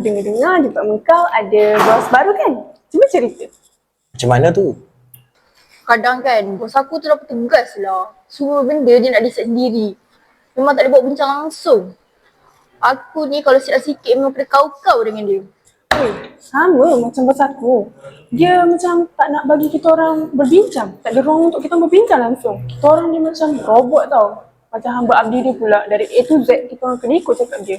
dengar-dengar department kau ada bos baru kan? Cuba cerita. Macam mana tu? Kadang kan bos aku tu dapat tugas lah. Semua benda dia nak decide sendiri. Memang tak boleh buat bincang langsung. Aku ni kalau silap sikit memang kena kau-kau dengan dia. Eh, sama macam bos aku. Dia macam tak nak bagi kita orang berbincang. Tak ada ruang untuk kita berbincang langsung. Kita orang dia macam robot tau. Macam hamba abdi dia pula. Dari A to Z kita orang kena ikut cakap dia.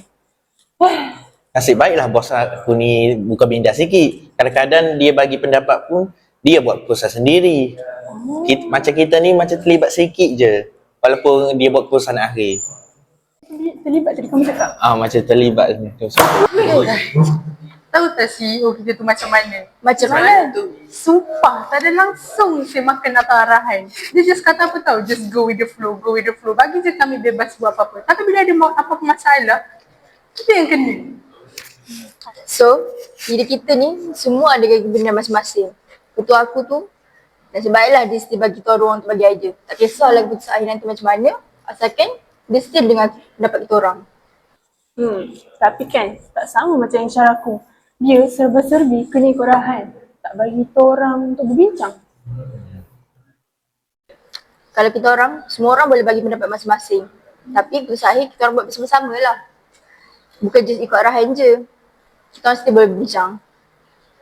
Nasib baiklah bos aku ni buka bindas sikit. Kadang-kadang dia bagi pendapat pun dia buat keputusan sendiri. Kita, macam kita ni macam terlibat sikit je. Walaupun dia buat keputusan akhir. terli- terlibat tadi kamu cakap. Ah macam terlibat tu. Tahu tak CEO kita tu macam mana? Macam mana? Sumpah, tak ada langsung saya makan atau arahan. Dia just kata apa tahu, just go with the flow, go with the flow. Bagi je kami bebas buat apa-apa. Tapi bila ada apa-apa masalah, kita yang kena. So, diri kita ni semua ada benda masing-masing. Ketua aku tu, nasib baiklah dia still bagi kita ruang untuk bagi idea. Tak kisahlah keputusan akhir nanti macam mana, asalkan dia still dengar pendapat kita orang. Hmm, tapi kan tak sama macam yang cara aku. Dia serba-serbi kena ikut arahan. Tak bagi kita orang untuk berbincang. Kalau kita orang, semua orang boleh bagi pendapat masing-masing. Tapi keputusan akhir kita orang buat bersama-sama lah. Bukan just ikut arahan je. Kita still boleh berbincang.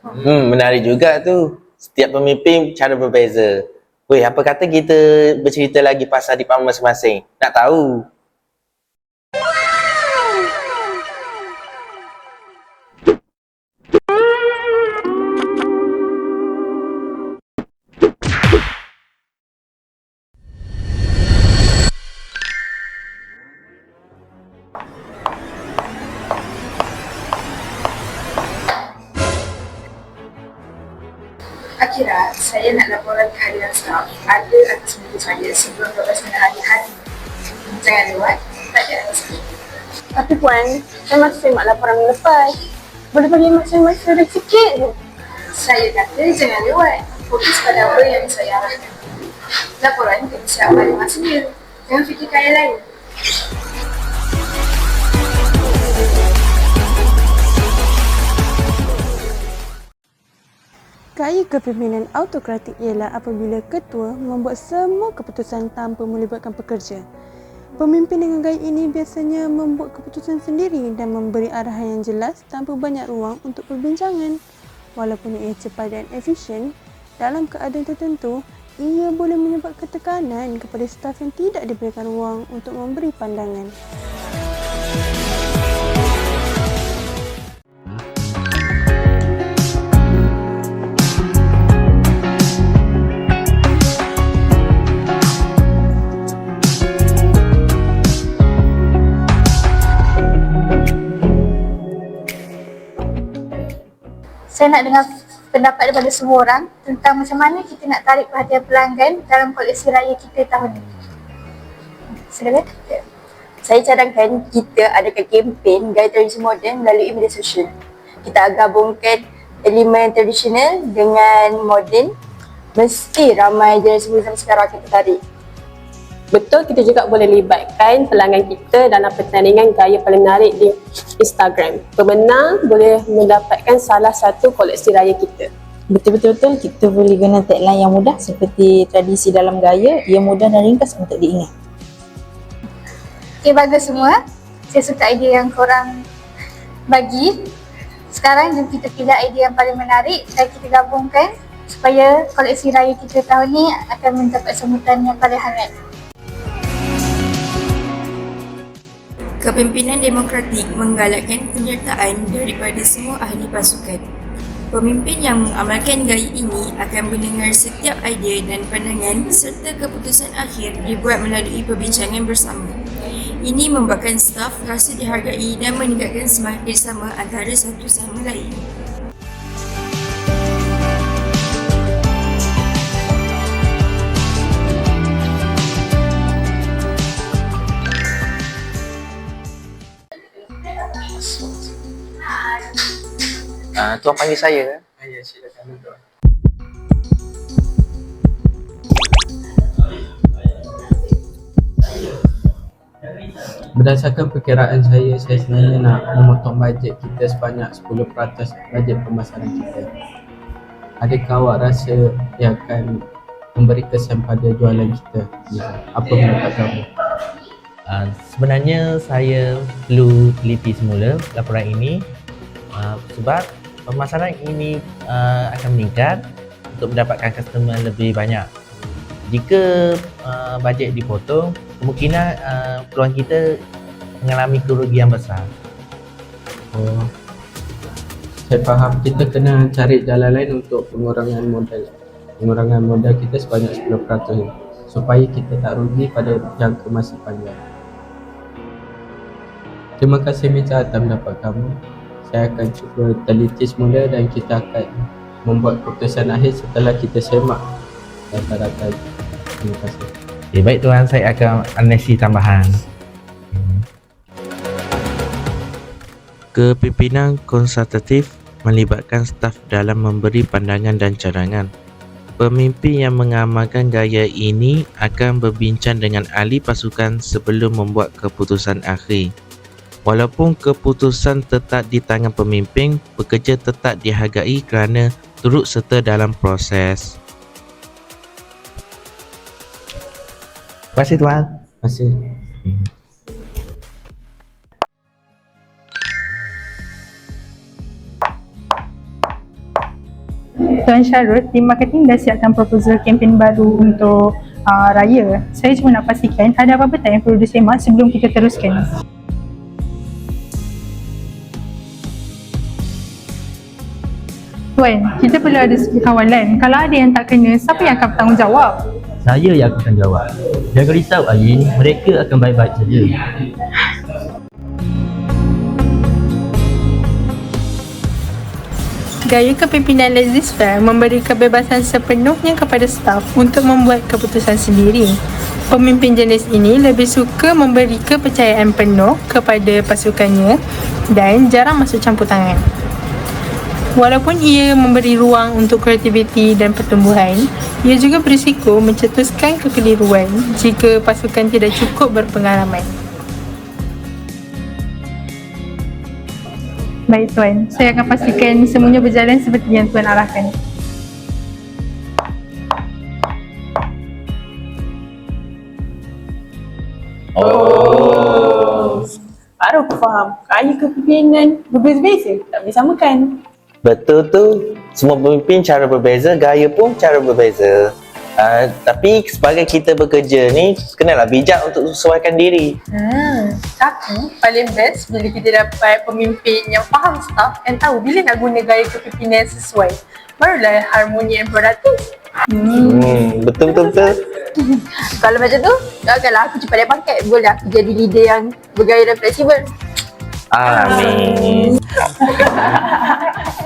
Hmm, menarik juga tu. Setiap pemimpin cara berbeza. Weh, apa kata kita bercerita lagi pasal department masing-masing? Nak tahu? Akira, saya nak laporan kehadiran staf ada atas muka saya sebelum 12 minit hari hari. Jangan lewat, tak ada alasan. Tapi Puan, saya masih semak laporan lepas. Boleh bagi masa-masa dia sikit je. Saya kata jangan lewat. Fokus pada apa yang saya arahkan. Laporan kena siap pada masanya. Jangan fikirkan yang lain. Gaya kepimpinan autokratik ialah apabila ketua membuat semua keputusan tanpa melibatkan pekerja. Pemimpin dengan gaya ini biasanya membuat keputusan sendiri dan memberi arahan yang jelas tanpa banyak ruang untuk perbincangan. Walaupun ia cepat dan efisien, dalam keadaan tertentu, ia boleh menyebabkan tekanan kepada staf yang tidak diberikan ruang untuk memberi pandangan. Saya nak dengar pendapat daripada semua orang tentang macam mana kita nak tarik perhatian pelanggan dalam koleksi raya kita tahun ini. Silakan. Saya cadangkan kita adakan kempen gaya tradisi moden melalui media sosial. Kita gabungkan elemen tradisional dengan moden. Mesti ramai generasi muda sekarang akan tertarik. Betul kita juga boleh libatkan pelanggan kita dalam pertandingan gaya paling menarik di Instagram. Pemenang boleh mendapatkan salah satu koleksi raya kita. Betul-betul kita boleh guna tagline yang mudah seperti tradisi dalam gaya, ia mudah dan ringkas untuk diingat. Okay, bagus semua. Saya suka idea yang korang bagi. Sekarang jom kita pilih idea yang paling menarik dan kita gabungkan supaya koleksi raya kita tahun ni akan mendapat sambutan yang paling hangat. Kepimpinan demokratik menggalakkan penyertaan daripada semua ahli pasukan. Pemimpin yang mengamalkan gaya ini akan mendengar setiap idea dan pandangan serta keputusan akhir dibuat melalui perbincangan bersama. Ini membuatkan staf rasa dihargai dan meningkatkan semangat bersama antara satu sama lain. Ah, tuan panggil saya. Ya, silakan duduk. Berdasarkan perkiraan saya, saya sebenarnya nak memotong bajet kita sebanyak 10% bajet pemasaran kita. Adakah awak rasa ia akan memberi kesan pada jualan kita? Ya. Apa pendapat kamu? Uh, sebenarnya saya perlu teliti semula laporan ini uh, sebab pemasaran ini uh, akan meningkat untuk mendapatkan customer lebih banyak. Jika uh, bajet dipotong, kemungkinan uh, peluang kita mengalami kerugian besar. Oh, saya faham kita kena cari jalan lain untuk pengurangan modal. Pengurangan modal kita sebanyak 10% supaya kita tak rugi pada jangka masa panjang. Terima kasih Miza atas pendapat kamu. Saya akan cuba teliti semula dan kita akan membuat keputusan akhir setelah kita semak data-data. Terima kasih. Okay, baik tuan, saya akan analisis tambahan. Kepimpinan konsultatif melibatkan staf dalam memberi pandangan dan cadangan. Pemimpin yang mengamalkan gaya ini akan berbincang dengan ahli pasukan sebelum membuat keputusan akhir. Walaupun keputusan tetap di tangan pemimpin, pekerja tetap dihargai kerana turut serta dalam proses. Terima kasih tuan. Terima kasih. Tuan Syarul, tim marketing dah siapkan proposal kempen baru untuk uh, raya. Saya cuma nak pastikan ada apa-apa tak yang perlu disemak sebelum kita teruskan. Tuan, kita perlu ada sebuah kawalan. Kalau ada yang tak kena, siapa yang akan bertanggungjawab? Saya yang akan jawab. Jangan risau Ayin, mereka akan baik-baik saja. Gaya kepimpinan Lexis Fair memberi kebebasan sepenuhnya kepada staf untuk membuat keputusan sendiri. Pemimpin jenis ini lebih suka memberi kepercayaan penuh kepada pasukannya dan jarang masuk campur tangan. Walaupun ia memberi ruang untuk kreativiti dan pertumbuhan, ia juga berisiko mencetuskan kekeliruan jika pasukan tidak cukup berpengalaman. Baik Tuan, saya akan pastikan semuanya berjalan seperti yang Tuan arahkan. Baru aku faham. Gaya kepimpinan berbeza-beza. Tak boleh samakan. Betul tu. Semua pemimpin cara berbeza, gaya pun cara berbeza. Uh, tapi sebagai kita bekerja ni, kenalah bijak untuk sesuaikan diri. Hmm, tapi paling best bila kita dapat pemimpin yang faham staff dan tahu bila nak guna gaya kepimpinan yang sesuai. Barulah harmoni and produktif. Hmm, betul betul betul. Kalau macam tu, doakanlah aku cepat dapat pangkat. Boleh aku jadi leader yang bergaya dan fleksibel. Amin.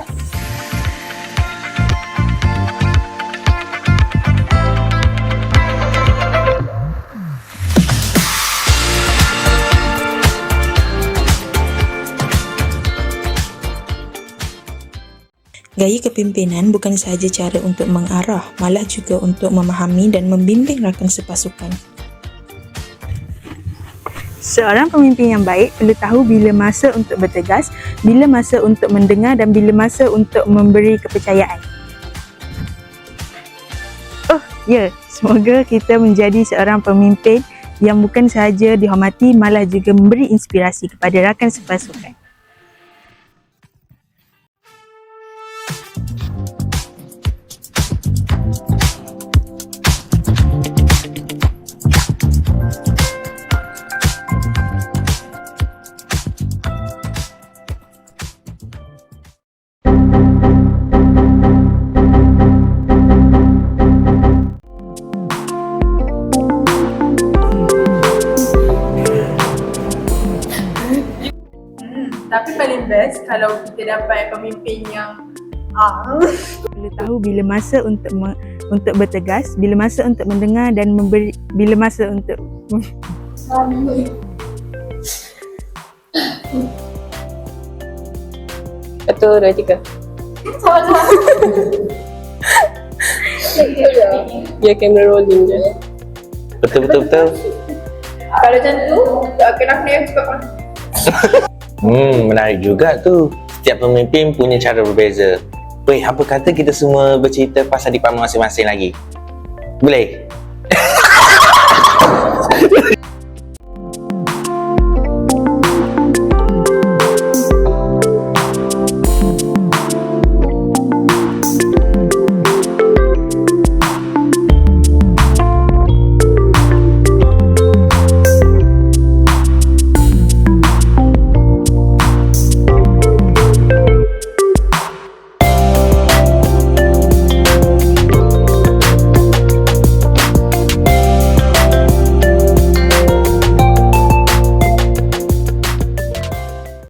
Gaya kepimpinan bukan sahaja cara untuk mengarah, malah juga untuk memahami dan membimbing rakan sepasukan. Seorang pemimpin yang baik perlu tahu bila masa untuk bertegas, bila masa untuk mendengar dan bila masa untuk memberi kepercayaan. Oh, ya, semoga kita menjadi seorang pemimpin yang bukan sahaja dihormati malah juga memberi inspirasi kepada rakan sepasukan. Kalau kita dapat pemimpin yang ah, Perlu tahu bila masa untuk me- untuk bertegas, bila masa untuk mendengar dan memberi bila masa untuk Satu, dua, tiga. Ya, kamera rolling je. Betul betul betul. Kalau macam tu, kena kena cepat kan. Hmm, menarik juga tu. Setiap pemimpin punya cara berbeza. Weh, apa kata kita semua bercerita pasal department masing-masing lagi? Boleh?